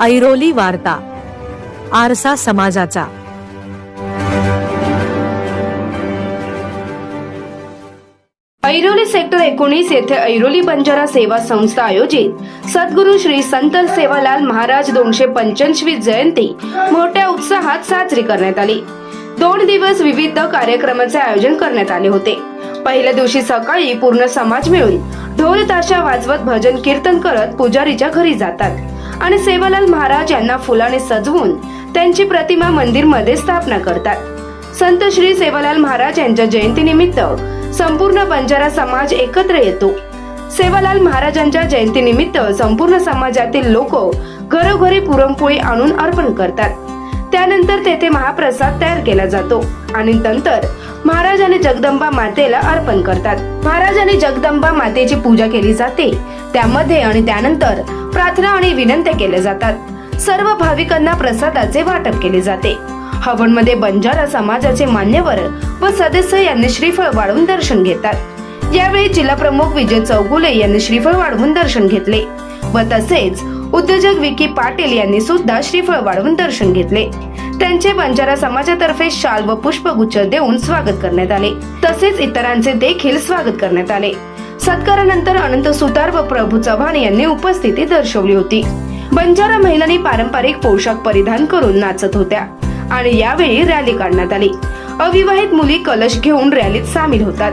ऐरोली वार्ता आरसा समाजाचा. ऐरोली सेक्टर एकोणीस येथे ऐरोली बंजारा सेवा संस्था आयोजित सद्गुरु श्री संत सेवालाल महाराज दोनशे पंच्याऐंशी जयंती मोठ्या उत्साहात साजरी करण्यात आली. दोन दिवस विविध कार्यक्रमाचे आयोजन करण्यात आले होते. पहिल्या दिवशी सकाळी पूर्ण समाज मिळून ढोल ताशा वाजवत भजन कीर्तन करत पुजारीच्या घरी जातात. आणि सेवालाल महाराज यांना फुलाने सजवून त्यांची प्रतिमा मंदिरमध्ये स्थापना करतात. संत श्री सेवालाल महाराज यांच्या जयंतीनिमित्त संपूर्ण बंजारा समाज एकत्र येतो. सेवालाल महाराजांच्या जयंतीनिमित्त संपूर्ण समाजातील लोक घरोघरी पुरणपोळी आणून अर्पण करतात. त्यानंतर तेथे महाप्रसाद तयार केला जातो. आणि नंतर महाराज आणि जगदंबा मातेला अर्पण करतात. महाराज आणि जगदंबा मातेची पूजा केली जाते. त्यामध्ये आणि त्यानंतर प्रार्थना आणि विनंत्या केल्या जातात. सर्व भाविकांना प्रसादाचे वाटप केले जाते. हवनमध्ये बंजारा समाजाचे मान्यवर व सदस्य यांनी श्रीफळ वाढवून दर्शन घेतात. यावेळी जिल्हा प्रमुख विजय चौगुले यांनी श्रीफळ वाढवून दर्शन घेतले व तसेच उद्योजक विकी पाटील यांनी सुद्धा श्रीफळ वाढवून दर्शन घेतले. त्यांचे बंजारा समाजातर्फे शाल व पुष्पगुच्छ देऊन स्वागत करण्यात आले. तसेच इतरांचे देखील स्वागत करण्यात आले. सत्कारानंतर अनंत सुतार व प्रभू चव्हाण यांनी उपस्थिती दर्शवली होती. बंजारा महिलांनी पारंपरिक पोशाख परिधान करून नाचत होत्या आणि यावेळी रॅली काढण्यात आली. अविवाहित मुली कलश घेऊन रॅलीत सामील होतात.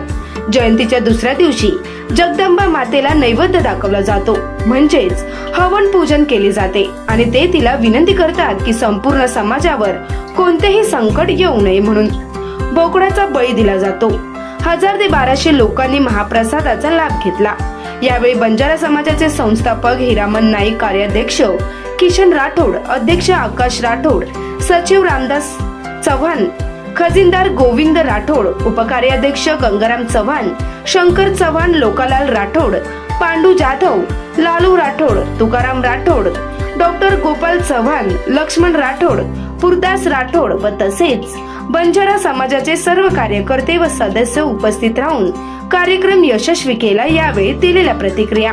जयंतीच्या दुसऱ्या दिवशी जगदंबा मातेला नैवेद्य दाखवला जातो. म्हणजेच हवन पूजन केले जाते आणि ते तिला विनंती करतात की संपूर्ण समाजावर कोणतेही संकट येऊ नये म्हणून. बोकडाचा बळी दिला जातो. हजार ते बाराशे लोकांनी महाप्रसादाचा लाभ घेतला. यावेळी बंजारा समाजाचे संस्थापक हिरामन नाईक कार्याध्यक्ष किशन राठोड अध्यक्ष आकाश राठोड सचिव रामदास चव्हाण खजिनदार गोविंद राठोड उपकार्याध्यक्ष गंगाराम चव्हाण शंकर चव्हाण लोकालाल राठोड पांडू जाधव लालू राठोड तुकाराम राठोड डॉक्टर गोपाल चव्हाण लक्ष्मण राठोड पुरदास राठोड व तसेच बंजारा समाजाचे सर्व कार्यकर्ते व सदस्य उपस्थित राहून कार्यक्रम यशस्वी केला यावेळी दिलेल्या प्रतिक्रिया.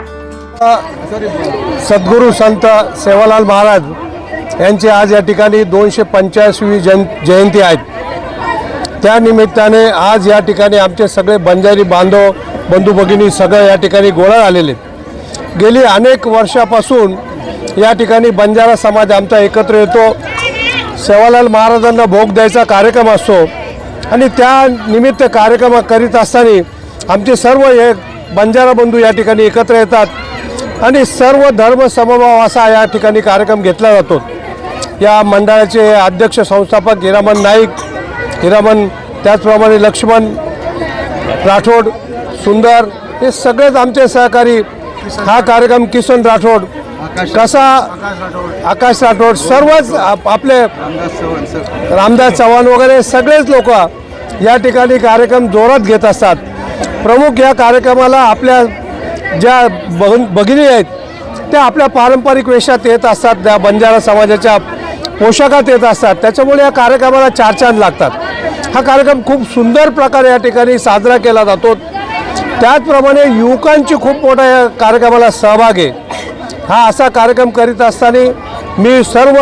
सद्गुरू संत सेवालाल महाराज यांची आज या ठिकाणी दोनशे पंच्याऐंशी जन जयंती आहेत त्या निमित्ताने आज या ठिकाणी आमचे सगळे बंजारी बांधव बंधू भगिनी सगळं या ठिकाणी गोळा आलेले गेली अनेक वर्षापासून या ठिकाणी बंजारा समाज आमचा एकत्र येतो. सेवालाल महाराजांना भोग द्यायचा कार्यक्रम असतो. आणि त्या निमित्त कार्यक्रम करीत असताना आमचे सर्व हे बंजारा बंधू या ठिकाणी एकत्र येतात. आणि सर्व धर्म समभाव असा या ठिकाणी कार्यक्रम घेतला जातो. या मंडळाचे अध्यक्ष संस्थापक हिरामन नाईक हिरामन त्याचप्रमाणे लक्ष्मण राठोड सुंदर हे सगळेच आमचे सहकारी. हा कार्यक्रम किसन राठोड कसा आकाश राठोड. सर्वच आप- आपले रामदास चव्हाण वगैरे सगळेच लोक या ठिकाणी कार्यक्रम जोरात घेत असतात. प्रमुख या कार्यक्रमाला आपल्या ज्या बहन भगिनी आहेत त्या आपल्या पारंपरिक वेशात येत असतात त्या बंजारा समाजाच्या पोशाखात येत असतात. त्याच्यामुळे या कार्यक्रमाला चार चांद लागतात. हा कार्यक्रम खूप सुंदर प्रकारे या ठिकाणी साजरा केला जातो. त्याचप्रमाणे युवकांची खूप मोठा या कार्यक्रमाला सहभाग आहे. हा असा कार्यक्रम करीत असताना मी सर्व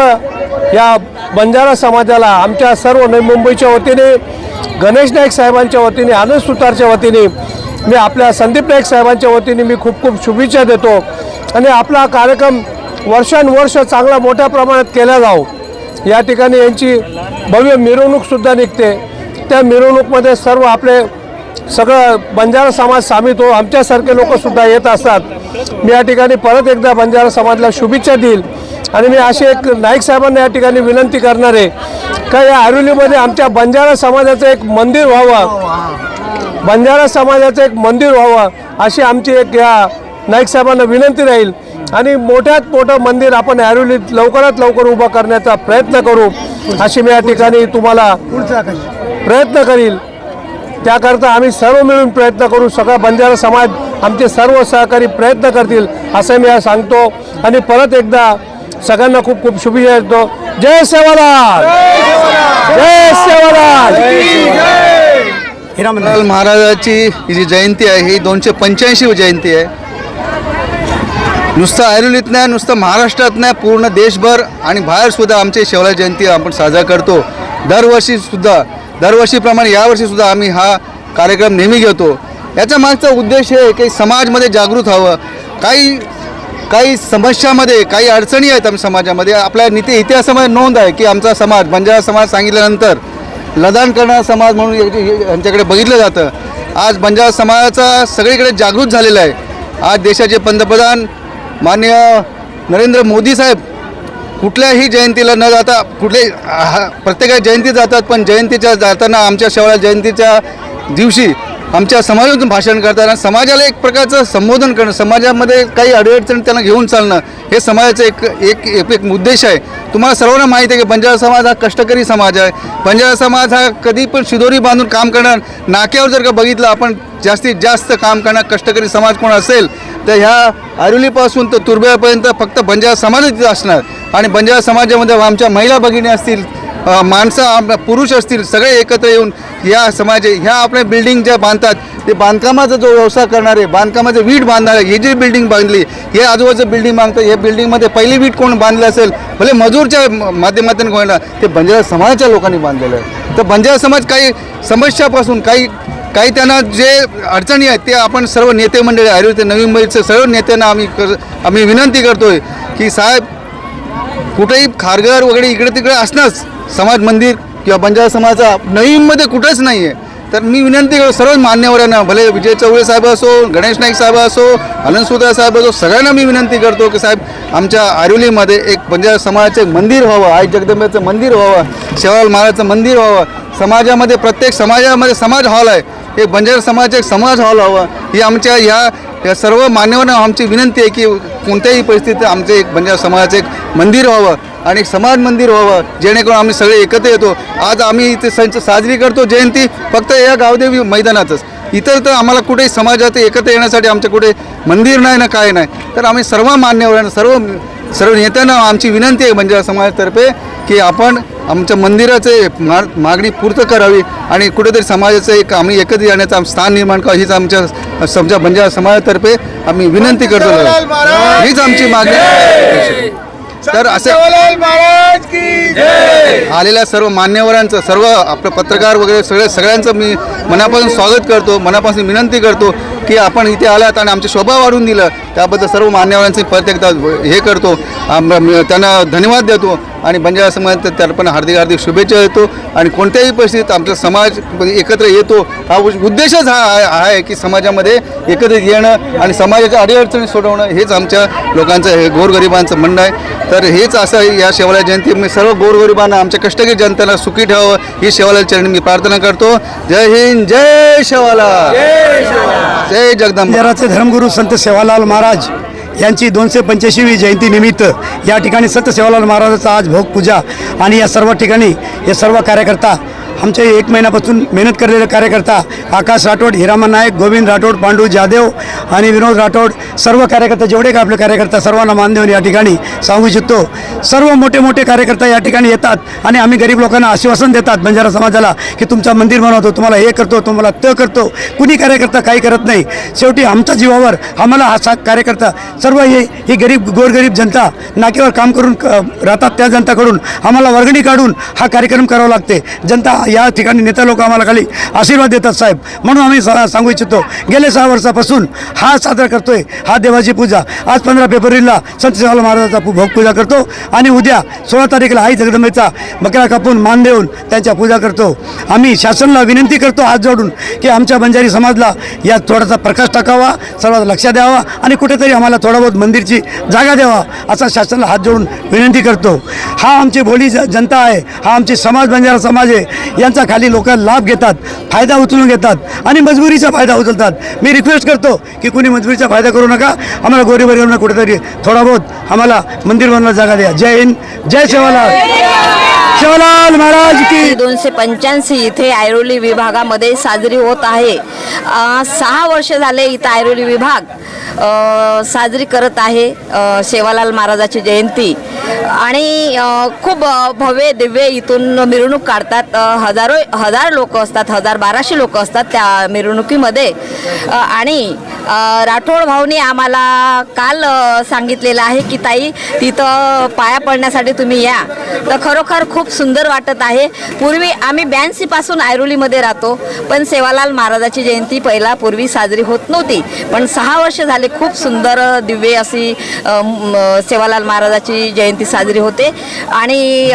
या बंजारा समाजाला आमच्या सर्व नवी मुंबईच्या वतीने गणेश नाईक साहेबांच्या वतीने आनंद सुतारच्या वतीने मी आपल्या संदीप नाईक साहेबांच्या वतीने मी खूप खूप शुभेच्छा देतो. आणि आपला कार्यक्रम वर्षानुवर्ष चांगला मोठ्या प्रमाणात केला जाऊ या ठिकाणी यांची भव्य मिरवणूकसुद्धा निघते. त्या मिरवणूकमध्ये सर्व आपले सगळं बंजारा समाज सामील हो आमच्यासारखे लोकसुद्धा येत असतात. मी या ठिकाणी परत एकदा बंजारा समाजला शुभेच्छा देईल. आणि मी अशी एक नाईक साहेबांना या ठिकाणी विनंती करणार आहे का या आरुलीमध्ये आमच्या बंजारा समाजाचं एक मंदिर व्हावं. बंजारा समाजाचं एक मंदिर व्हावं अशी आमची एक या नाईक साहेबांना विनंती राहील. आणि मोठ्यात मोठं मंदिर आपण ऐरोलीत लवकरात लवकर उभं करण्याचा प्रयत्न करू अशी मी या ठिकाणी तुम्हाला प्रयत्न करील. त्याकरता आम्ही सर्व मिळून प्रयत्न करू सगळा बंजारा समाज आमचे सर्व सहकारी प्रयत्न करतील असं मी आज सांगतो. आणि परत एकदा सगळ्यांना खूप खूप शुभेच्छा देतो. जय सेवालाल! जय सेवालाल! हिरामंडल महाराजाची ही जी जयंती आहे ही दोनशे पंच्याऐंशी जयंती आहे. नुसतं ऐरोलीत नाही नुसतं महाराष्ट्रात नाही पूर्ण देशभर आणि बाहेरसुद्धा आमची शेवला जयंती आपण साजरा करतो. दरवर्षीसुद्धा दरवर्षीप्रमाणे यावर्षीसुद्धा आम्ही हा कार्यक्रम नेहमी घेतो. याच्या मागचा उद्देश हे आहे की समाजमध्ये जागृत व्हावं. काही काही समस्यामध्ये काही अडचणी आहेत आमच्या समाजामध्ये. आपल्या नीती इतिहासामध्ये नोंद आहे की आमचा समाज बंजारा समाज सांगितल्यानंतर लदान करणारा समाज म्हणून यांच्याकडे बघितलं जातं. आज बंजारा समाजाचा सगळीकडे जागृत झालेला आहे. आज देशाचे पंतप्रधान मान्य नरेंद्र मोदी साहेब कुठल्याही जयंतीला न जाता कुठले प्रत्येकाच्या जयंती जातात पण जयंतीच्या जाताना आमच्या शेवळ्या जयंतीच्या दिवशी आमच्या समाजातून भाषण करताना समाजाला एक प्रकारचं संबोधन करणं समाजामध्ये काही अडचण त्यांना घेऊन चालणं हे समाजाचं एक एक एक एक उद्देश आहे. तुम्हाला सर्वांना माहिती आहे की बंजारा समाज हा कष्टकरी समाज आहे. बंजारा समाज हा कधी पण शिदोरी बांधून काम करणार नाक्यावर जर का बघितलं आपण जास्तीत जास्त काम करणार कष्टकरी समाज कोण असेल तर ह्या आरुलीपासून तर तुर्ब्यापर्यंत फक्त बंजारा समाजच असणार. आणि बंजारा समाजामध्ये आमच्या महिला भगिनी असतील माणसं पुरुष असतील सगळे एकत्र येऊन या समाज ह्या आपल्या बिल्डिंग ज्या बांधतात ते बांधकामाचा जो व्यवसाय करणारे बांधकामाचं वीट बांधणारे ही जी बिल्डिंग बांधली हे आजूबाजूचं बिल्डिंग बांधतं हे बिल्डिंगमध्ये पहिली वीट कोण बांधलं असेल भले मजूरच्या माध्यमातून कोण ते बंजारा समाजाच्या लोकांनी बांधलेलं आहे. तर बंजारा समाज काही समस्यापासून काही काही त्यांना जे अडचणी आहेत ते आपण सर्व नेते मंडळी आयुर्वेद नवी मुंबईचे सर्व नेत्यांना आम्ही कर आम्ही विनंती करतोय की साहेब कुठेही खारघर वगैरे इकडे तिकडे असणंच समाज मंदिर किंवा बंजारा समाजाचा नवीनमध्ये कुठंच नाही आहे तर मी विनंती करतो सर्व मान्यवरांना भले विजय चौगळे साहेब असो गणेश नाईक साहेब असो आनंद साहेब असो सगळ्यांना मी विनंती करतो की साहेब आमच्या आरोलीमध्ये एक बंजारा समाजाचं एक मंदिर व्हावं आई जगदंबेचं मंदिर व्हावं शेवाल महाराजचं मंदिर व्हावं. समाजामध्ये प्रत्येक समाजामध्ये समाज हॉल आहे. एक बंजारा समाजाचा एक समाज हॉल व्हावं. ही आमच्या ह्या या सर्व मान्यवरांना आमची विनंती आहे की कोणत्याही परिस्थितीत आमचे एक बंजारा समाजाचं एक मंदिर व्हावं. आणि समाज मंदिर व्हावं जेणेकरून आम्ही सगळे एकत्र येतो. आज आम्ही इथे सण साजरी करतो जयंती फक्त या गावदेवी मैदानातच. इतर तर आम्हाला कुठेही समाजात एकत्र येण्यासाठी आमच्या कुठे मंदिर नाही ना काय नाही. तर आम्ही सर्व मान्यवरांना सर्व सर्व नेत्यांना आमची विनंती आहे बंजारा समाजातर्फे की आपण आमच्या मंदिराचे मा मागणी पूर्त करावी आणि कुठेतरी समाजाचं एक आम्ही एकत्र येण्याचं स्थान निर्माण करावं हीच आमच्या समजा बंजारा समाजातर्फे आम्ही विनंती करतो. हीच आमची मागणी तर असं आलेल्या सर्व मान्यवरांचं सर्व आपलं पत्रकार वगैरे सगळे सगळ्यांचं मी मनापासून स्वागत करतो मनापासून विनंती करतो. की आपण इथे आलात आणि आमची शोभा वाढून दिलं त्याबद्दल सर्व मान्यवरांचे परत एकदा हे करतो. त्यांना धन्यवाद देतो आणि बंजारा समाज त्याला पण हार्दिक हार्दिक शुभेच्छा देतो आणि कोणत्याही परिस्थितीत आमचा समाज म्हणजे एकत्र येतो हा उद्देशच हा आहे- आहे की समाजामध्ये एकत्र येणं आणि समाजाच्या अडीअडचणी सोडवणं हेच आमच्या लोकांचं हे गोरगरिबांचं म्हणणं आहे. तर हेच असं या शेवाला जयंती मी सर्व गोरगरिबांना आमच्या कष्टकरी जनतेला सुखी ठेवावं ही शेवाला चरणी मी प्रार्थना करतो. जय हिंद जय शेवाला. जय जगदंबा. बंजाराचे धर्मगुरू संत सेवालाल महाराज यांची दोनशे पंच्याऐंशीवी जयंतीनिमित्त या ठिकाणी संत सेवालाल महाराजाचा आज भोग पूजा. आणि या सर्व ठिकाणी हे सर्व कार्यकर्ता आमचे एक महिन्यापासून मेहनत करलेले कार्यकर्ता आकाश राठोड हिरामन नायक गोविंद राठोड पांडू जाधव आणि विनोद राठोड सर्व कार्यकर्ते जेवढे का आपले कार्यकर्ता सर्वांना मान देऊन या ठिकाणी सांगू इच्छितो. सर्व मोठे मोठे कार्यकर्ता या ठिकाणी येतात आणि आम्ही गरीब लोकांना आश्वासन देतात बंजारा समाजाला की तुमचं मंदिर बनवतो तुम्हाला हे करतो तुम्हाला त करतो. कुणी कार्यकर्ता काही करत नाही. शेवटी आमच्या जीवावर आम्हाला हा सा कार्यकर्ता सर्व हे ही गरीब गोरगरीब जनता नाकेवर काम करून क- राहतात त्या जनताकडून. आम्हाला वर्गणी काढून हा कार्यक्रम करावा लागते. जनता या ठिकाणी नेता लोक आम्हाला खाली आशीर्वाद देतात साहेब. म्हणून आम्ही सा- सांगू इच्छितो गेले सहा वर्षापासून हा साजरा करतोय हा देवाची पूजा. आज पंधरा फेब्रुवारीला संत सेवालाल महाराजाचा भोग पूजा करतो आणि उद्या सोळा तारखेला आई जगदंबेचा बकरा कापून मान देऊन त्यांच्या पूजा करतो. आम्ही शासनाला विनंती करतो हात जोडून की आमच्या बंजारी समाजला या थोडासा प्रकाश टाकावा सर्वात लक्ष द्यावा आणि कुठेतरी आम्हाला थोडा बहुत मंदिरची जागा द्यावा असा शासनाला हात जोडून विनंती करतो. हा आमची भोली ज- जनता आहे हा आमची समाज बंजारा समाज आहे. यांचा खाली लोक लाभ घेतात फायदा उचलून घेतात आणि मजबुरीचा फायदा उचलतात. मी रिक्वेस्ट करतो की कुणी मजबुरीचा फायदा करू नका. आम्हाला गोरीबरियांना कुठेतरी थोडा बहुत आम्हाला मंदिर बनवायला जागा द्या. जय हिंद जय सेवालाल शिवलाल महाराज की दोनशे पंच्याऐंशी इथे ऐरोली विभागामध्ये साजरी होत आहे. सहा वर्ष झाले इथं ऐरोली विभाग साजरी करत आहे शेवालाल महाराजाची जयंती. आणि खूप भव्य दिव्य इथून मिरवणूक काढतात. हजारो हजार लोक असतात हजार बाराशे लोक असतात त्या मिरवणुकीमध्ये. आणि राठोड भाऊनी आम्हाला काल सांगितलेलं आहे की ताई तिथं पाया पडण्यासाठी तुम्ही या. तर खरोखर खूप सुंदर वाटत आहे. पूर्वी आम्ही ब्याऐंशीपासून ऐरोलीमध्ये राहतो पण सेवालाल महाराजाची जयंती पहिला पूर्वी साजरी होत नव्हती. पण सहा वर्ष झाले खूप सुंदर दिव्य अशी सेवालाल महाराजाची जयंती साजरी होते. आणि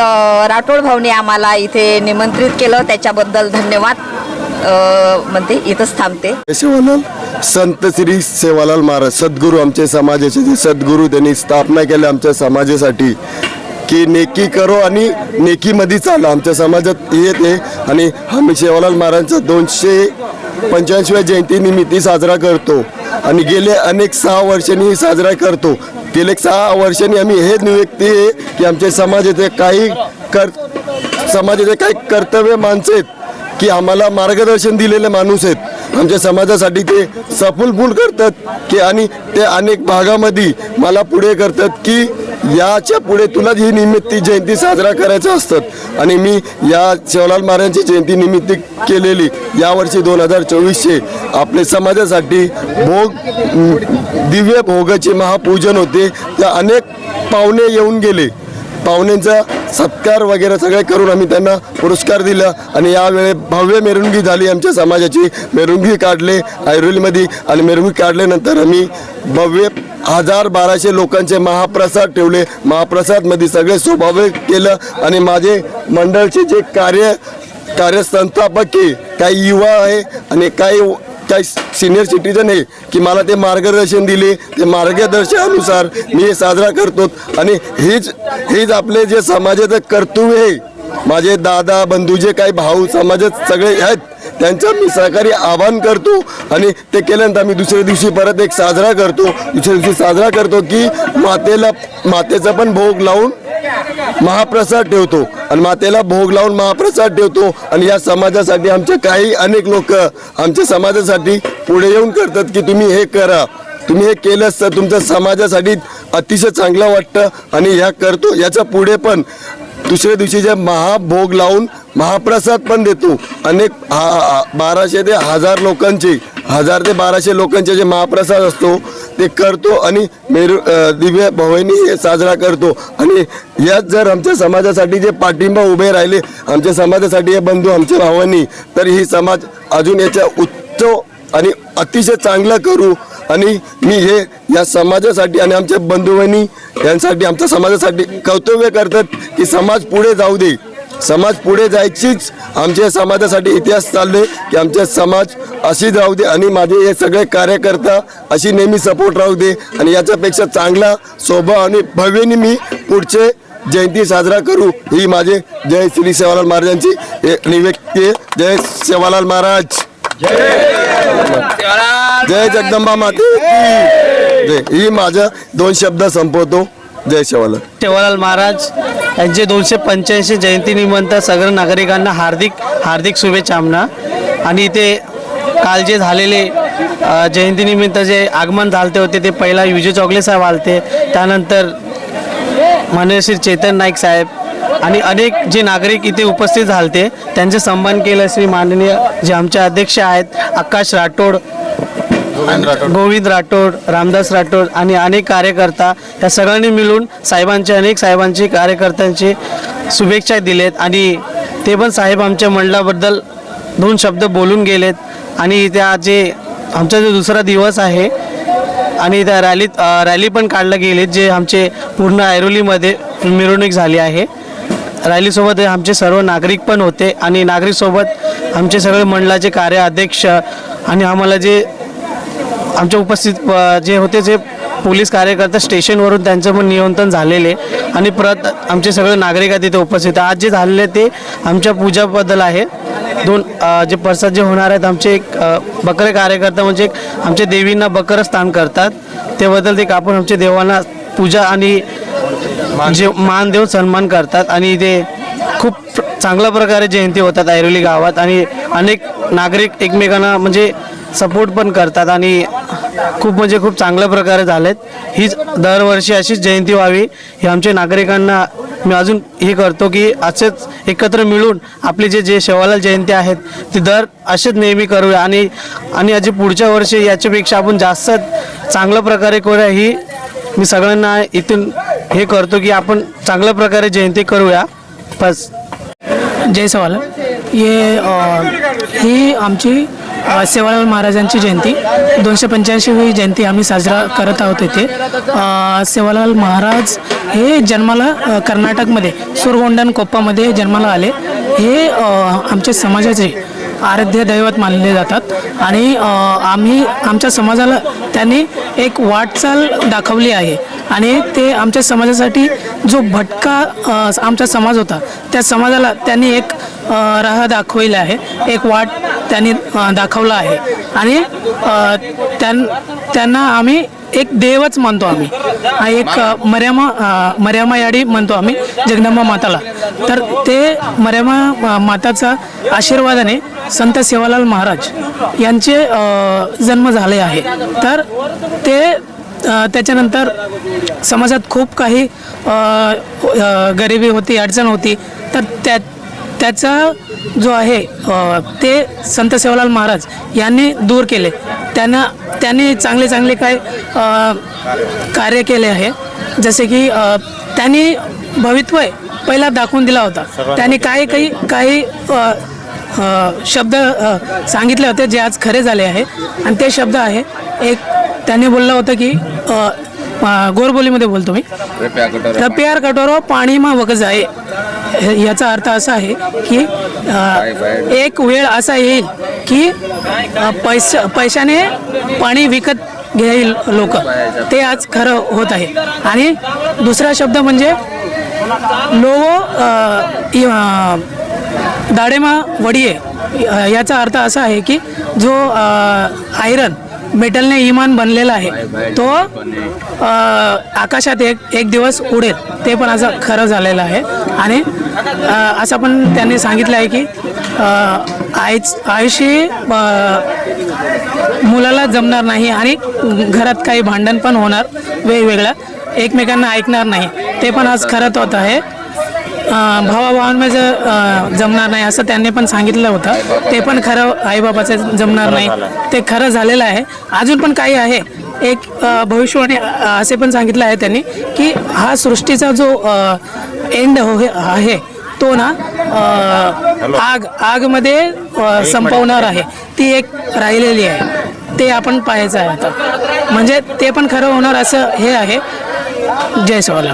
राठोड भाऊने आम्हाला इथे निमंत्रित केलं. त्याच्याबद्दल धन्यवाद. म्हणते इथंच थांबते. संत श्री सेवालाल महाराज सद्गुरू आमचे समाजाचे जे सद्गुरू त्यांनी स्थापना केल्या आमच्या समाजासाठी की नेकी करो आणि नेकीमध्ये चाला. आमच्या समाजात येत आहे. आणि आम्ही सेवालाल महाराजांचा दोनशे पंच्याऐंशीव्या जयंतीनिमित्त साजरा करतो. आणि गेले अनेक सहा वर्षांनी साजरा करतो. गेले सहा वर्षांनी आम्ही हे नियुक्ती आहे की आमच्या समाजाचे काही कर समाजाचे काही कर्तव्य माणसं आहेत की आम्हाला मार्गदर्शन दिलेले माणूस आहेत. आमच्या समाजासाठी ते सफुलफुल करतात की आणि ते अनेक भागामध्ये मला पुढे करतात की याच्यापुढे तुला ही निमित्ती जयंती साजरा करायचं असतात आणि मी या शिवलाल महाराजांची जयंती निमित्त केलेली यावर्षी दोन हजार चोवीसचे आपले समाजासाठी भोग दिव्य भोगाचे महापूजन होते. त्या अनेक पाहुणे येऊन गेले. पाहुण्यांचा सत्कार वगैरे सगळे करून आम्ही त्यांना पुरस्कार दिला. आणि यावेळी भव्य मिरवणुकी झाली. आमच्या समाजाची मिरवणुकी काढले ऐरोलीमध्ये आणि मिरवणूक काढल्यानंतर आम्ही भव्य हजार बाराशे लोकांचे महाप्रसाद ठेवले. महाप्रसादमध्ये सगळे स्वभाविक केलं आणि माझे मंडळचे जे कार्य कार्यसंस्थापक आहे काही युवा आहे आणि काही काही सिनियर सिटीजन आहे की मला ते मार्गदर्शन दिले. ते मार्गदर्शनानुसार मी साजरा करतो आणि हेच हेच आपले जे समाजाचं कर्तव्य आहे. माझे दादा बंधू जे काही भाऊ समाजात सगळे आहेत त्यांचं मी सहकारी आवाहन करतो आणि ते केल्यानंतर आम्ही दुसऱ्या दिवशी परत एक साजरा करतो. दुसऱ्या दिवशी साजरा करतो की मातेला मातेचा पण भोग लावून महाप्रसाद ठेवतो आणि मातेला भोग लावून महाप्रसाद ठेवतो आणि या समाजासाठी आमच्या काही अनेक लोक आमच्या समाजासाठी पुढे येऊन करतात की तुम्ही हे करा. तुम्ही हे केलंच तर तुमच्या समाजासाठी अतिशय चांगलं वाटतं आणि ह्या करतो. याच्यापुढे पण दुसऱ्या दिवशी जे महाभोग लावून महाप्रसाद पण देतो. अनेक हा बाराशे ते हजार लोकांचे हजार ते बाराशे लोकांचे जे महाप्रसाद असतो ते करतो आणि मेरू दिव्य भवानी हे साजरा करतो. आणि यात जर आमच्या समाजासाठी जे पाठिंबा उभे राहिले आमच्या समाजासाठी हे बंधू आमच्या भावांनी तर ही समाज अजून याच्या उच्च आणि अतिशय चांगलं करू आणि मी हे या समाजासाठी आणि आमच्या बंधुबांनी यांसाठी आमच्या समाजासाठी कर्तव्य करतात की समाज पुढे जाऊ दे. समाज पुढे जायचीच आमच्या समाजासाठी इतिहास चालले की आमच्या समाज अशी राहू दे आणि माझे हे सगळे कार्यकर्ता अशी नेहमी सपोर्ट राहू दे आणि याच्यापेक्षा चांगला स्वभाव आणि भव्यनी मी पुढचे जयंती साजरा करू. ही माझे जय श्री सेवालाल महाराजांची निवेक्ती जय सेवालाल महाराज. जय जगदंबा माते जय. ही माझं दोन शब्द संपवतो. जय सेवालाल सेवालाल महाराज यांचे दोनशे पंच्याऐंशी जयंतीनिमित्त सगळ्या नागरिकांना हार्दिक हार्दिक शुभेच्छा आमना. आणि इथे काल जे झालेले जयंतीनिमित्त जे आगमन झालते होते ते पहिला विजय चौगले साहेब आलते. त्यानंतर माननीय श्री चेतन नाईक साहेब आणि अनेक जे नागरिक इथे उपस्थित झालते त्यांचे सन्मान केलं श्री माननीय जे आमचे अध्यक्ष आहेत आकाश राठोड गोविंद राठोड. रामदास राठोड आणि अनेक कार्यकर्ता या सगळ्यांनी मिळून साहेबांचे अनेक साहेबांचे कार्यकर्त्यांचे शुभेच्छा दिलेत आणि ते पण साहेब आमच्या मंडळाबद्दल दोन शब्द बोलून गेलेत. आणि त्या जे आमचा जो दुसरा दिवस आहे आणि त्या रॅलीत रॅली पण काढल्या गेली जे आमचे पूर्ण ऐरोलीमध्ये मिरवणूक झाली आहे. रॅलीसोबत आमचे सर्व नागरिक पण होते आणि नागरिकसोबत आमचे सगळे मंडळाचे कार्य अध्यक्ष आणि आम्हाला जे आमच्या उपस्थित जे होते जे पोलीस कार्यकर्ते स्टेशनवरून त्यांचं पण नियंत्रण झालेले आणि परत आमचे सगळे नागरिक तिथे उपस्थित. आज जे झालेले ते आमच्या पूजाबद्दल आहे. दोन जे प्रसाद जे होणार आहेत आमचे एक बकरे कार्यकर्ता म्हणजे आमच्या देवींना बकरं स्थान करतात. त्याबद्दल ते कापून आमच्या देवांना पूजा आणि जे मान देऊन सन्मान करतात आणि इथे खूप चांगल्या प्रकारे जयंती होतात ऐरोली गावात आणि अनेक नागरिक एकमेकांना म्हणजे सपोर्ट पण करतात आणि खूप म्हणजे खूप चांगल्या प्रकारे झालेत. हीच दरवर्षी अशीच जयंती व्हावी हे आमच्या नागरिकांना मी अजून हे करतो की असेच एकत्र मिळून आपली जे जे शेवालाल जयंती आहेत ती दर असेच नेहमी करूया आणि आणि अजी पुढच्या वर्षी याच्यापेक्षा आपण जास्त चांगल्या प्रकारे करूया ही मी सगळ्यांना इथून हे करतो की आपण चांगल्या प्रकारे जयंती करूया. बस. जय सवाल. ये ही आमची अ, सेवालाल महाराजांची जयंती. दोनशे पंच्याऐंशीवी जयंती आम्ही साजरा करत आहोत इथे. सेवालाल महाराज हे जन्माला कर्नाटकमध्ये सुरगोंडन कोप्पामध्ये जन्माला आले. हे आमच्या समाजाचे आराध्य दैवत मानले जातात. आणि आम्ही आमच्या समाजाला त्यांनी एक वाटचाल दाखवली आहे. आणि ते आमच्या समाजासाठी जो भटका आमचा समाज होता त्या समाजाला त्यांनी एक राह दाखवलेला आहे एक वाट त्यांनी दाखवला आहे. आणि त्यां त्यांना आम्ही एक देवच मानतो आम्ही. हा एक मर्यामा मर्यामा याडी म्हणतो आम्ही जगदंबा माताला. तर ते मर्यामा माताचा आशीर्वादाने संत सेवालाल महाराज यांचे जन्म झाले आहे. तर ते त्याच्यानंतर समाजात खूप काही हो, गरिबी होती अडचण होती. तर त्या त्याचा जो आहे ते संत सेवालाल महाराज यांनी दूर केले. त्यांना त्यांनी चांगले चांगले काय कार्य केले आहे. जसे की त्यांनी भवितव्य पहिला दाखवून दिला होता. त्यांनी काही काही काही शब्द सांगितले होते जे आज खरे झाले आहे. आणि ते शब्द आहे एक त्यांनी बोललं होतं की गोरबोलीमध्ये बोलतो मी. रपियार कटोरो. पाणी मा वग जाये. हे- याचा अर्थ असा आहे की एक वेळ असा येईल की पैसा पैशाने पाणी विकत घेईल लोक. ते आज खरं होत आहे. आणि दुसरा शब्द म्हणजे लोवो दाडेमा वडिये याचा अर्थ असा आहे की जो आयरन मेटलने इमान बनलेला आहे. तो आकाशात एक एक दिवस उडेल ते पण असं खरं झालेलं आहे. आणि असं पण त्यांनी सांगितलं आहे की आईच आयुष्य मुलाला जमणार नाही आणि घरात काही भांडण पण होणार वेगवेगळं. एकमेकांना ऐकणार नाही. ते पण आज खरंच होत आहे. भावाभावांमध्ये जमणार नाही असं त्यांनी पण सांगितलं होतं. ते पण खरं आईबाबाचं जमणार नाही. ते खरं झालेलं आहे. अजून पण काही आहे. एक भविष्यवाणी असे पण सांगितलं आहे त्यांनी की हा सृष्टीचा जो एंड हो आहे तो ना आग आगमध्ये संपवणार आहे. ती एक राहिलेली आहे. ते आपण पाहायचं आहे आता. म्हणजे ते पण खरं होणार असं हे आहे. जय सवाला